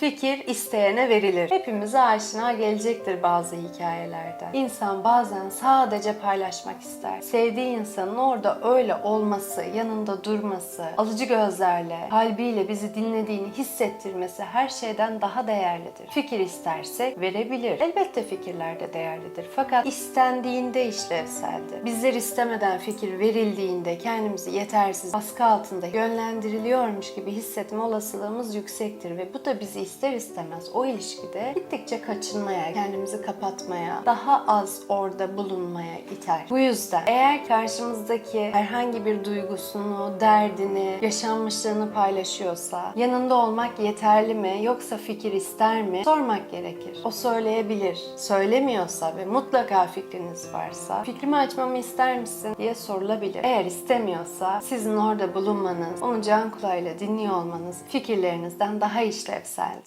Fikir isteyene verilir. Hepimize aşina gelecektir bazı hikayelerden. İnsan bazen sadece paylaşmak ister. Sevdiği insanın orada öyle olması, yanında durması, alıcı gözlerle, kalbiyle bizi dinlediğini hissettirmesi her şeyden daha değerlidir. Fikir isterse verebilir. Elbette fikirler de değerlidir. Fakat istendiğinde işlevseldir. Bizler istemeden fikir verildiğinde kendimizi yetersiz, baskı altında yönlendiriliyormuş gibi hissetme olasılığımız yüksektir ve bu da bizi ister istemez o ilişkide gittikçe kaçınmaya, kendimizi kapatmaya, daha az orada bulunmaya iter. Bu yüzden eğer karşımızdaki herhangi bir duygusunu, derdini, yaşanmışlığını paylaşıyorsa yanında olmak yeterli mi yoksa fikir ister mi sormak gerekir. O söyleyebilir. Söylemiyorsa ve mutlaka fikriniz varsa fikrimi açmamı ister misin diye sorulabilir. Eğer istemiyorsa sizin orada bulunmanız, onu can kulağıyla dinliyor olmanız fikirlerinizden daha işlevseldir.